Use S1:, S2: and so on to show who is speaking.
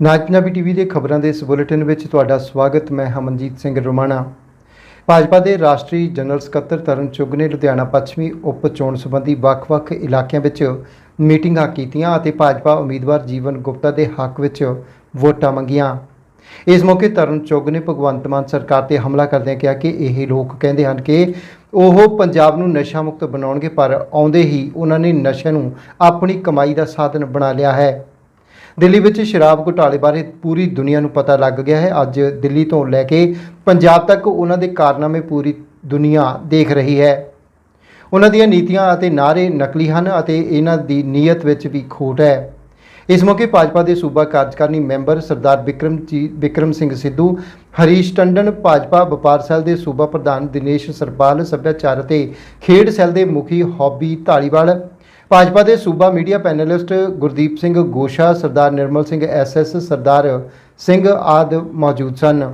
S1: ਨਾਜ Punjabi TV ਦੇ ਖਬਰਾਂ ਦੇ ਇਸ ਬੁਲੇਟਿਨ ਵਿੱਚ ਤੁਹਾਡਾ ਸਵਾਗਤ, ਮੈਂ ਹਮਨਜੀਤ ਸਿੰਘ ਰੋਮਾਣਾ। ਭਾਜਪਾ ਦੇ ਰਾਸ਼ਟਰੀ ਜਨਰਲ ਸਕੱਤਰ ਤਰਨ ਚੁੱਗ ਨੇ ਲੁਧਿਆਣਾ ਪੱਛਮੀ ਉਪ ਚੋਣ ਸੰਬੰਧੀ ਵੱਖ-ਵੱਖ ਇਲਾਕਿਆਂ ਵਿੱਚ ਮੀਟਿੰਗਾਂ ਕੀਤੀਆਂ ਅਤੇ ਭਾਜਪਾ ਉਮੀਦਵਾਰ ਜੀਵਨ ਗੁਪਤਾ ਦੇ ਹੱਕ ਵਿੱਚ ਵੋਟਾਂ ਮੰਗੀਆਂ। ਇਸ ਮੌਕੇ ਤਰਨ ਚੁੱਗ ਨੇ ਭਗਵੰਤ ਮਾਨ ਸਰਕਾਰ ਤੇ ਹਮਲਾ ਕਰਦਿਆਂ ਕਿਹਾ ਕਿ ਇਹ ਲੋਕ ਕਹਿੰਦੇ ਹਨ ਕਿ ਉਹ ਪੰਜਾਬ ਨੂੰ ਨਸ਼ਾ ਮੁਕਤ ਬਣਾਉਣਗੇ, ਪਰ ਆਉਂਦੇ ਹੀ ਉਹਨਾਂ ਨੇ ਨਸ਼ੇ ਨੂੰ ਆਪਣੀ ਕਮਾਈ ਦਾ ਸਾਧਨ ਬਣਾ ਲਿਆ ਹੈ। ਦਿੱਲੀ ਵਿੱਚ ਸ਼ਰਾਬ ਘੁਟਾਲੇ ਬਾਰੇ ਪੂਰੀ ਦੁਨੀਆ ਨੂੰ ਪਤਾ ਲੱਗ ਗਿਆ ਹੈ। ਅੱਜ ਦਿੱਲੀ ਤੋਂ ਲੈ ਕੇ ਪੰਜਾਬ ਤੱਕ ਉਹਨਾਂ ਦੇ ਕਾਰਨਾਮੇ ਪੂਰੀ ਦੁਨੀਆ ਦੇਖ ਰਹੀ ਹੈ। ਉਹਨਾਂ ਦੀਆਂ ਨੀਤੀਆਂ ਅਤੇ ਨਾਅਰੇ ਨਕਲੀ ਹਨ ਅਤੇ ਇਹਨਾਂ ਦੀ ਨੀਅਤ ਵਿੱਚ ਵੀ ਖੋਟ ਹੈ। ਇਸ ਮੌਕੇ ਭਾਜਪਾ ਦੇ ਸੂਬਾ ਕਾਰਜਕਾਰਨੀ ਮੈਂਬਰ ਸਰਦਾਰ ਵਿਕਰਮ ਜੀ ਵਿਕਰਮ ਸਿੰਘ ਸਿੱਧੂ, ਹਰੀਸ਼ ਟੰਡਨ, ਭਾਜਪਾ ਵਪਾਰ ਸੈੱਲ ਦੇ ਸੂਬਾ ਪ੍ਰਧਾਨ ਦਿਨੇਸ਼ ਸਰਪਾਲ, ਸੱਭਿਆਚਾਰ ਅਤੇ ਖੇਡ ਸੈੱਲ ਦੇ ਮੁਖੀ ਹੌਬੀ ਢਾਲੀਵਾਲ ਭਾਜਪਾ ਦੇ ਸੂਬਾ media panelist Gurdeep Singh Gosha, Sardar Nirmal Singh SS Sardar Singh ਆਦ ਮੌਜੂਦ ਸਨ।